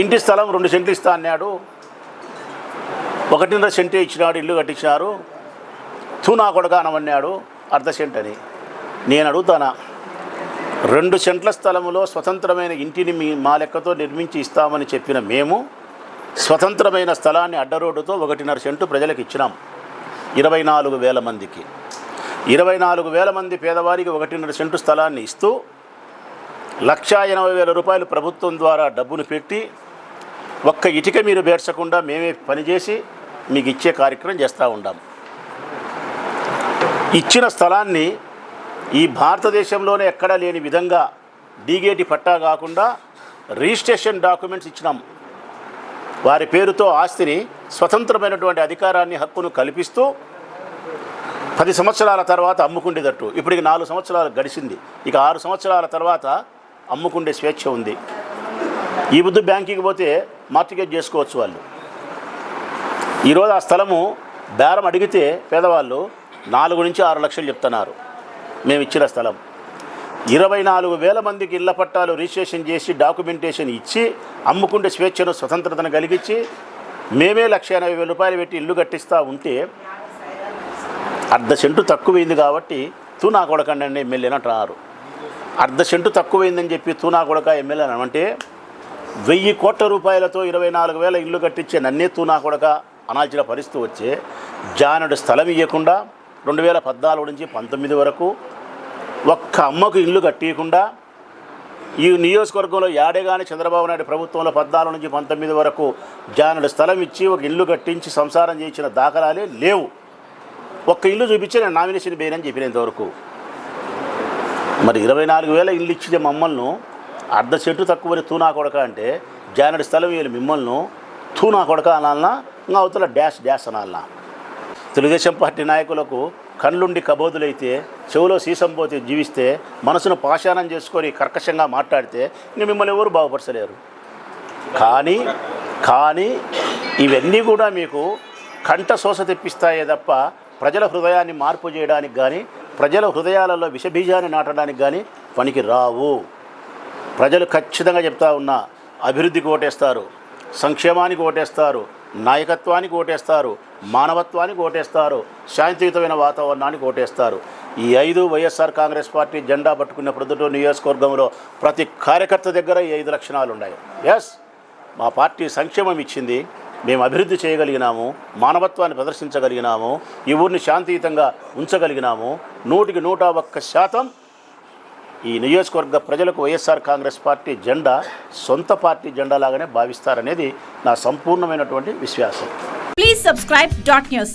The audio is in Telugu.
ఇంటి స్థలం రెండు సెంట్లు ఇస్తా అన్నాడు. ఒకటిన్నర సెంటే ఇచ్చినాడు ఇల్లు కట్టించినారు. తూనా కొడక అనమన్నాడు అర్ధ సెంట్ అని. నేను అడుగుతానా రెండు సెంట్ల స్థలములో స్వతంత్రమైన ఇంటిని మీ మా లెక్కతో నిర్మించి ఇస్తామని చెప్పిన మేము స్వతంత్రమైన స్థలాన్ని అడ్డరోడ్డుతో ఒకటిన్నర సెంటు ప్రజలకు ఇచ్చినాం. ఇరవై నాలుగు వేల మందికి. ఇరవై నాలుగు వేల మంది పేదవారికి ఒకటిన్నర సెంటు స్థలాన్ని ఇస్తూ లక్షా ఎనభై వేల రూపాయలు ప్రభుత్వం ద్వారా డబ్బును పెట్టి ఒక్క ఇటుక మీరు బేర్చకుండా మేమే పనిచేసి మీకు ఇచ్చే కార్యక్రమం చేస్తూ ఉంటాం ఇచ్చిన స్థలాన్ని ఈ భారతదేశంలోనే ఎక్కడా లేని విధంగా డీగేటి పట్టా కాకుండా రిజిస్ట్రేషన్ డాక్యుమెంట్స్ ఇచ్చినాం. వారి పేరుతో ఆస్తిని స్వతంత్రమైనటువంటి అధికారాన్ని హక్కును కల్పిస్తూ పది సంవత్సరాల తర్వాత అమ్ముకుండేటట్టు. ఇప్పటికి నాలుగు సంవత్సరాలు గడిచింది. ఇక ఆరు సంవత్సరాల తర్వాత అమ్ముకుండే స్వేచ్ఛ ఉంది. ఈ బుద్ధు బ్యాంకింగ్ పోతే మార్టిగేజ్ చేసుకోవచ్చు వాళ్ళు. ఈరోజు ఆ స్థలము బేరం అడిగితే పేదవాళ్ళు నాలుగు నుంచి ఆరు లక్షలు చెప్తున్నారు. మేము ఇచ్చిన స్థలం. ఇరవై నాలుగు వేల మందికి ఇళ్ళ పట్టాలు రిజిస్ట్రేషన్ చేసి డాక్యుమెంటేషన్ ఇచ్చి అమ్ముకుంటే స్వేచ్ఛను స్వతంత్రతను కలిగించి మేమే లక్ష ఎనభై వేల రూపాయలు పెట్టి ఇల్లు కట్టిస్తూ ఉంటే అర్ధ సెంటు తక్కువైంది కాబట్టి తూనా కొడకండి అని ఎమ్మెల్యే అంటున్నారు. అర్ధ సెంటు తక్కువైందని చెప్పి తూనా కొడక ఎమ్మెల్యే అంటే వెయ్యి కోట్ల రూపాయలతో ఇరవై నాలుగు వేల ఇల్లు కట్టించే నన్నెత్తు నా కొడక అనాల్చిన పరిస్థితి వచ్చే జానుడు స్థలం ఇవ్వకుండా రెండు వేల పద్నాలుగు నుంచి పంతొమ్మిది వరకు ఒక్క అమ్మకు ఇల్లు కట్టియకుండా ఈ నియోజకవర్గంలో యాడేగాని చంద్రబాబు నాయుడు ప్రభుత్వంలో పద్నాలుగు నుంచి పంతొమ్మిది వరకు జానుడు స్థలం ఇచ్చి ఒక ఇల్లు కట్టించి సంసారం చేయించిన దాఖలాలే లేవు. ఒక్క ఇల్లు చూపించి నేను నామినేషన్ వేయనని చెప్పిన ఇంతవరకు. మరి ఇరవై నాలుగు వేల ఇల్లు ఇచ్చిన మమ్మల్ని అర్ధ చెట్టు తక్కువని తూనా కొడక అంటే జానడి స్థలం వీళ్ళు మిమ్మల్ని తూనా కొడక అనాలన్నా ఇంకా అవతల డ్యాష్ డ్యాష్ అనాలన్నా తెలుగుదేశం పార్టీ నాయకులకు కళ్ళుండి కబోదులైతే చెవులో సీసం పోతే జీవిస్తే మనసును పాషాణం చేసుకొని కర్కశంగా మాట్లాడితే ఇంక మిమ్మల్ని ఎవరు బాగుపరచలేరు? కానీ కానీ ఇవన్నీ కూడా మీకు కంట శోష తెప్పిస్తాయే తప్ప ప్రజల హృదయాన్ని మార్పు చేయడానికి కానీ ప్రజల హృదయాలలో విషబీజాన్ని నాటడానికి కానీ పనికి రావు. ప్రజలు ఖచ్చితంగా చెప్తా ఉన్నా అభివృద్ధికి ఓటేస్తారు సంక్షేమానికి ఓటేస్తారు నాయకత్వానికి ఓటేస్తారు మానవత్వానికి ఓటేస్తారు శాంతియుతమైన వాతావరణానికి ఓటేస్తారు. ఈ ఐదు వైఎస్ఆర్ కాంగ్రెస్ పార్టీ జెండా పట్టుకున్న ప్రొద్దుటూరు నియోజకవర్గంలో ప్రతి కార్యకర్త దగ్గర ఈ ఐదు లక్షణాలు ఉన్నాయి. ఎస్ మా పార్టీ సంక్షేమం ఇచ్చింది మేము అభివృద్ధి చేయగలిగినాము మానవత్వాన్ని ప్రదర్శించగలిగినాము ఈ ఊరిని శాంతియుతంగా ఉంచగలిగినాము నూటికి నూట ఒక్క శాతం ఈ నియోజకవర్గ ప్రజలకు వైఎస్ఆర్ కాంగ్రెస్ పార్టీ జెండా సొంత పార్టీ జెండా లాగానే భావిస్తారనేది నా సంపూర్ణమైనటువంటి విశ్వాసం. Please subscribe dot news